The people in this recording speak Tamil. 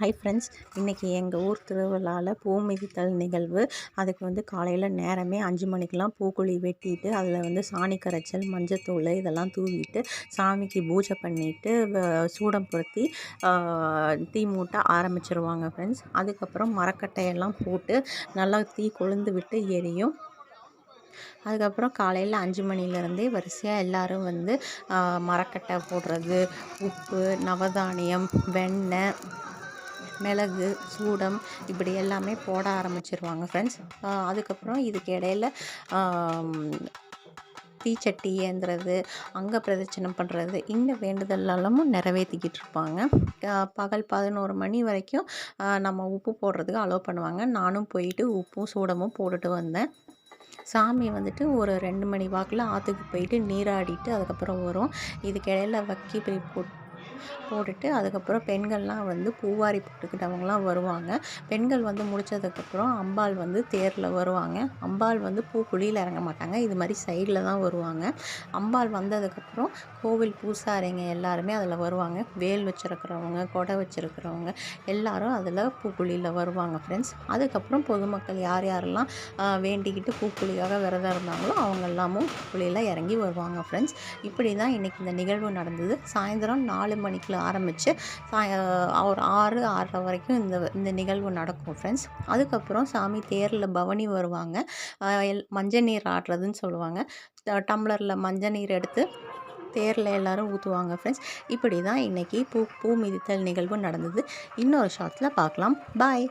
ஹாய் ஃப்ரெண்ட்ஸ் இன்றைக்கி எங்கள் ஊர் திருவிழாவில் பூ மிதித்தல் நிகழ்வு. அதுக்கு வந்து காலையில் நேரமே அஞ்சு மணிக்கெலாம் பூக்குழி வெட்டிட்டு அதில் வந்து சாணி கரைச்சல் மஞ்சத்தூள் இதெல்லாம் தூவிட்டு சாமிக்கு பூஜை பண்ணிவிட்டு சூடம் பொருத்தி தீ மூட்ட ஆரம்பிச்சிருவாங்க ஃப்ரெண்ட்ஸ் அதுக்கப்புறம் மரக்கட்டையெல்லாம் போட்டு நல்லா தீ கொழுந்து விட்டு எரியும். அதுக்கப்புறம் காலையில் அஞ்சு மணிலேருந்தே வரிசையாக எல்லோரும் வந்து மரக்கட்டை போடுறது உப்பு நவதானியம் வெண்ணெய் மிளகு சூடம் இப்படி எல்லாமே போட ஆரம்பிச்சிருவாங்க ஃப்ரெண்ட்ஸ் அதுக்கப்புறம் இதுக்கு இடையில தீச்சட்டி ஏந்துறது அங்கே பிரதட்சணம் பண்ணுறது இந்த வேண்டுதலெல்லாம் நிறைவேற்றிக்கிட்டு இருப்பாங்க. பகல் பதினோரு மணி வரைக்கும் நம்ம உப்பு போடுறதுக்கு அலோவ் பண்ணுவாங்க. நானும் போயிட்டு உப்பும் சூடமும் போட்டுட்டு வந்தேன். சாமி வந்துட்டு ஒரு ரெண்டு மணி வாக்கில் ஆற்றுக்கு போயிட்டு நீராடிட்டு அதுக்கப்புறம் வரும். இதுக்கிடையில் வக்கி போட்டு போட்டுட்டு அதுக்கப்புறம் பெண்கள்லாம் வந்து பூவாரி போட்டுக்கிட்டவங்களாம் வருவாங்க. பெண்கள் வந்து முடித்ததுக்கப்புறம் அம்பாள் வந்து தேரில் வருவாங்க. அம்பாள் வந்து பூக்குழியில் இறங்க மாட்டாங்க. இது மாதிரி சைடில் தான் வருவாங்க. அம்பாள் வந்ததுக்கப்புறம் கோவில் பூசாரிங்க எல்லாருமே அதில் வருவாங்க. வேல் வச்சுருக்கிறவங்க கொடை வச்சுருக்கிறவங்க எல்லாரும் அதில் பூக்குழியில் வருவாங்க ஃப்ரெண்ட்ஸ் அதுக்கப்புறம் பொதுமக்கள் யார் யாரெல்லாம் வேண்டிக்கிட்டு பூக்குழியாக விரதம் இருந்தாங்களோ அவங்க எல்லாமும் பூக்குழியில் இறங்கி வருவாங்க ஃப்ரெண்ட்ஸ் இப்படி தான் இன்றைக்கி இந்த நிகழ்வு நடந்தது. சாயந்தரம் நாலு மணிக்குள்ள ஆரம்பித்து ஒரு ஆறு ஆறரை வரைக்கும் இந்த இந்த நிகழ்வு நடக்கும் ஃப்ரெண்ட்ஸ் அதுக்கப்புறம் சாமி தேரில் பவனி வருவாங்க. எல் மஞ்சள் நீர் ஆடுறதுன்னு சொல்லுவாங்க. டம்ளரில் மஞ்சள் நீர் எடுத்து தேரில் எல்லோரும் ஊற்றுவாங்க ஃப்ரெண்ட்ஸ் இப்படி தான் இன்றைக்கி பூ பூ மிதித்தல் நிகழ்வு நடந்தது. இன்னொரு ஷார்ட்ஸில் பார்க்கலாம். பாய்